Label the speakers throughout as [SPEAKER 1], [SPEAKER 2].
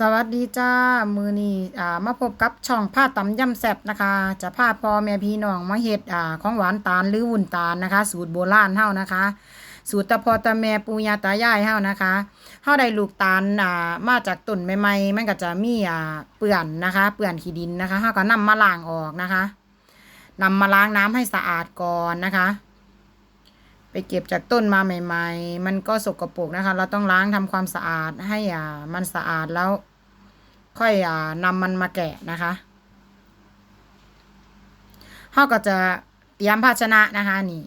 [SPEAKER 1] สวัสดีจ้า มือนี้อ่ามาพบกับช่องผ้าตำยำแซบนะคะ จะพาพ่อแม่พี่น้องมาเฮ็ดอ่าของหวานตาลหรือวุ้นตาลนะคะ สูตรโบราณเฮานะคะ สูตรตะพอตะแม่ปูยาตายายเฮานะคะเฮาได้ลูกตาลอ่ามาจากต้นใหม่ๆมันก็จะมีอ่าเปื่อนนะคะ เปื่อนขี้ดินนะคะเฮาก็นำมาล้างออกนะคะนำมาล้างน้ำให้สะอาดก่อนนะคะ ไปเก็บจากต้นมาใหม่ ๆ มันก็สกปรกนะคะ เราต้องล้างทำความสะอาดให้อ่ามันสะอาดแล้ว ค่อยอ่านำมันมาแกะนะคะเขาก็จะเตรียมภาชนะนะคะนี่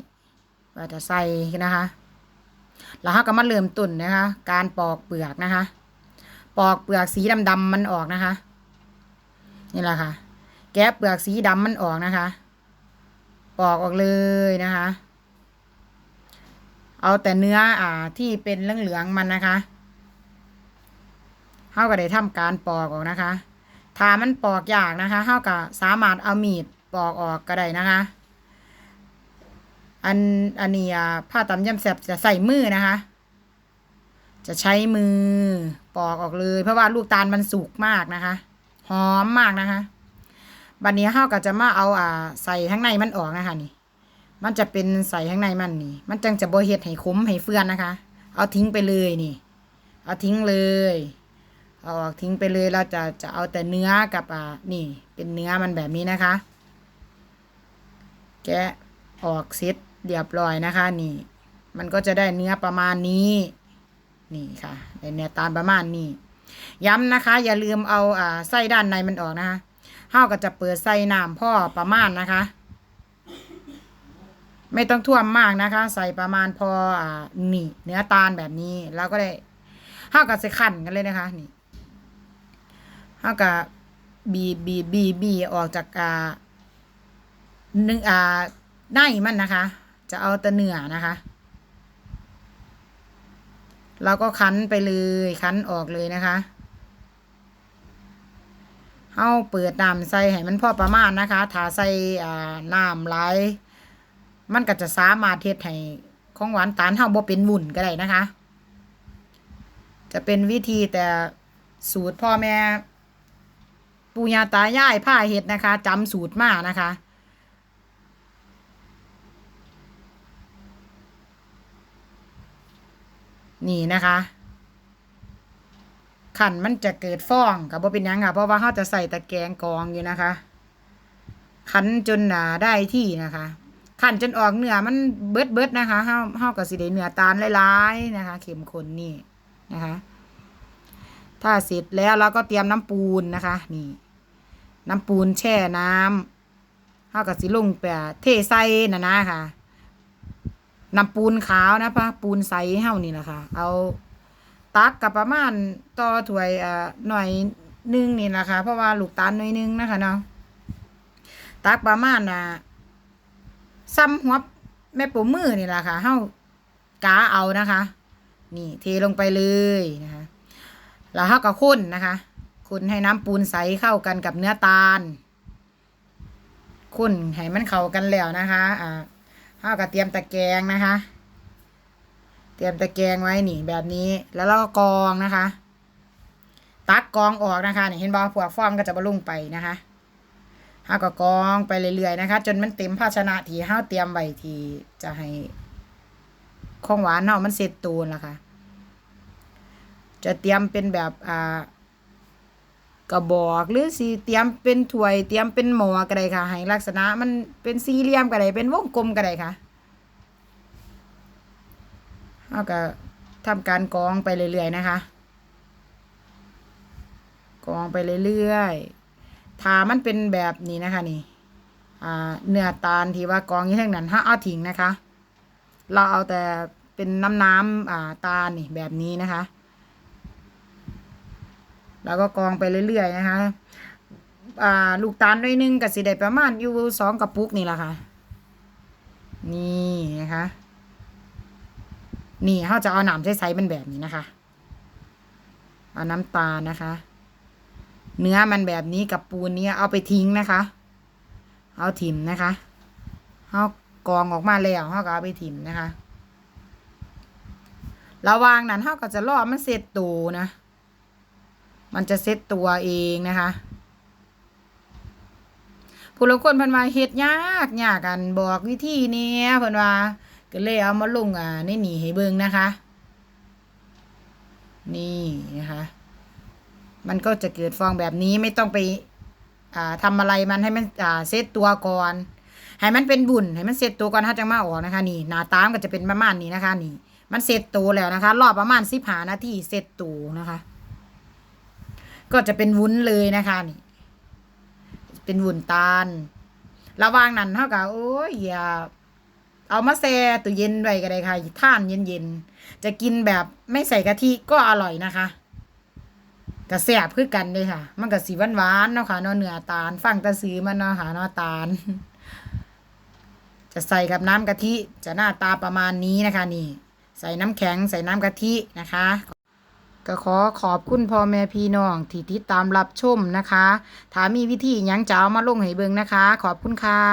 [SPEAKER 1] ว่าจะใส่นะคะ แล้วเขาก็มาเริ่มตุ่นนะคะ การปอกเปลือกนะคะ ปอกเปลือกสีดำๆมันออกนะคะ นี่แหละค่ะ แกะเปลือกสีดำมันออกนะคะ ปอกออกเลยนะคะ เอาแต่เนื้ออ่าที่เป็นเหลืองๆมันนะคะเฮาก็ได้ทำการปอกออกนะคะ ถ้ามันปอกยากนะคะเฮาก็สามารถเอามีดปอกออกก็ได้นะคะ อันอันนี้อ่าผ้าตำยำแซ่บจะใส่มือนะคะ จะใช้มือปอกออกเลย เพราะว่าลูกตาลมันสุกมากนะคะ หอมมากนะคะ บัดนี้เฮาก็จะมาเอาอ่าใส่ข้างในมันออกนะคะนี่ มันจะเป็นใส่ข้างในมันนี่ มันจังจะบ่เฮ็ดให้ขมให้เฟื่อนนะคะ เอาทิ้งไปเลยนี่ เอาทิ้งเลย เอาออกทิ้งไปเลย เราจะจะเอาแต่เนื้อกับอ่านี่ เป็นเนื้อมันแบบนี้นะคะ แกะออกเสร็จเรียบร้อยนะคะ นี่ มันก็จะได้เนื้อประมาณนี้ นี่ค่ะได้เนื้อตาลประมาณนี้ ย้ำนะคะ อย่าลืมเอาอ่าไส้ด้านในมันออกนะคะเฮาก็จะเปิดใส่น้ำพ่อประมาณนะคะ ไม่ต้องท่วมมากนะคะ ใส่ประมาณพออ่านี่เนื้อตาลแบบนี้ แล้วก็ได้เฮาก็จะขันกันเลยนะคะ นี่เฮาก็บีบบีบบีบบีบออกจากอ่าหนึ่งอ่าในมันนะคะ จะเอาแต่เนื้อนะคะเราก็คั้นไปเลยคั้นออกเลยนะคะเฮาเปิดน้ำใส่ให้มันพอประมาณนะคะ ถ้าใส่อ่าน้ำไหล มันก็จะสามารถเทศให้ของหวานตาลเฮาบ่เป็นวุ่นก็ได้นะคะ จะเป็นวิธีแต่สูตรพ่อแม่ปู่ย่าตายายผ้าเห็ดนะคะจำสูตรมานะคะนี่นะคะขันมันจะเกิดฟองกับว่เป็นยังค่ะเพราะว่าเขาจะใส่ตะแกรงกองอยู่นะคะ ขันจนหนาได้ที่นะคะ ขันจนออกเนื้อมันเบิดเบิดนะคะเฮาเฮากับสิได้เนื้อตาลหลายๆนะคะ เข็มข้นนี่นะคะ ถ้าเสร็จแล้วเราก็เตรียมน้ำปูนนะคะ นี่ น้ำปูนแช่น้ำเท่ากับสิลงแปะเทใส่นะนะค่ะน้ำปูนขาวนะปะปูนใสเฮานี่แหละค่ะ เอาตักกับประมาณต่อถ้วยอ่าหน่อยหนึงนี่แหละค่ะ เพราะว่าลูกตาลหน่อยหนึงนะคะเนาะตักประมาณอะ ซ้ำหัวแม่ปูมือนี่แหละค่ะเฮากาเอานะคะ นี่เทลงไปเลยนะคะแล้วเราก็ข้นนะคะคนให้น้ำปูนใสเข้ากันกับเนื้อตาลข้นให้มันเข้ากันแล้วนะคะอ่าเราก็เตรียมตะแกรงนะคะ เตรียมตะแกรงไว้นี่แบบนี้แล้วเราก็กรองนะคะ ตักกรองออกนะคะนี่เห็นบ่พวกฟองก็จะบรลงไปนะคะ เราก็กรองไปเรื่อยๆนะคะ จนมันเต็มภาชนะที่เราเตรียมไว้ที่จะให้ของหวานเนาะมันเสร็จตูนแล้วค่ะ จะเตรียมเป็นแบบอ่ากระบอกหรือสีเตรียมเป็นถ้วย เตรียมเป็นหม้อก็ได้ค่ะ ให้ลักษณะมันเป็นสี่เหลี่ยมก็ได้เป็นวงกลมก็ได้ค่ะเราก็ทำการกรองไปเรื่อยๆนะคะกรองไปเรื่อยๆ ถ้ามันเป็นแบบนี้นะคะนี่เนื้อตาลที่ว่ากองอยู่ทั้งนั้นห้าเอาทิ้งนะคะ เราเอาแต่เป็นน้ำน้ำตาลนี่แบบนี้นะคะ แล้วก็กองไปเรื่อยๆนะคะลูกตาลด้วยนึงกับสีได้ประมาณอยู่สองกระปุกนี่แหละค่ะ นี่นะคะนี่เขาจะเอาหนามใช้ๆมันแบบนี้นะคะ เอาน้ำตาลนะคะ เนื้อมันแบบนี้กับปูนนี้เอาไปทิ้งนะคะ เอาถิ่มนะคะเขากองออกมาแล้วเขาก็เอาไปถิ่มนะคะระวางนั้นเขาก็จะรอมันเสร็จตูนะ มันจะเซ็ตตัวเองนะคะผู้ลางคนเพิ่นว่าเฮ็ดยากยากกันบอกวิธีแหนี่เพิ่นว่าก็เลยเอามาลงอ่าในนี่ให้เบิ่งนะคะ นี่นะคะ มันก็จะเกิดฟองแบบนี้ไม่ต้องไปอ่าทำอะไรมันให้มันอ่าเซตตัวก่อนให้มันเป็นบุญให้มันเซตตัวก่อนถ้าจะมาออกนะคะนี่หน้าตามก็จะเป็นประมาณนี้นะคะ นี่ มันเซตตัวแล้วนะคะ รอบประมาณสิบหานาทีเซตตัวนะคะ ก็จะเป็นวุ้นเลยนะคะนี่ เป็นวุ้นตาลระวางนั้นเท่ากับโอ้ยอย่า เอามาแช่ตู้เย็นไว้ก็ได้ค่ะท่านเย็นๆจะกินแบบไม่ใส่กะทิก็อร่อยนะคะ กระแสบคือกันเลยค่ะ มันก็สีหวานๆเนาะค่ะเนาะเนื้อตาลฟังตะซื้อมันเนาะค่ะเนาะตาล จะใส่กับน้ำกะทิจะหน้าตาประมาณนี้นะคะ นี่ ใส่น้ำแข็งใส่น้ำกะทินะคะก็ขอขอบคุณพ่อแม่พี่น้องที่ติดตามรับชมนะคะถ้ามีวิธียังจะเอามาลงให้เบิงนะคะ ขอบคุณค่ะ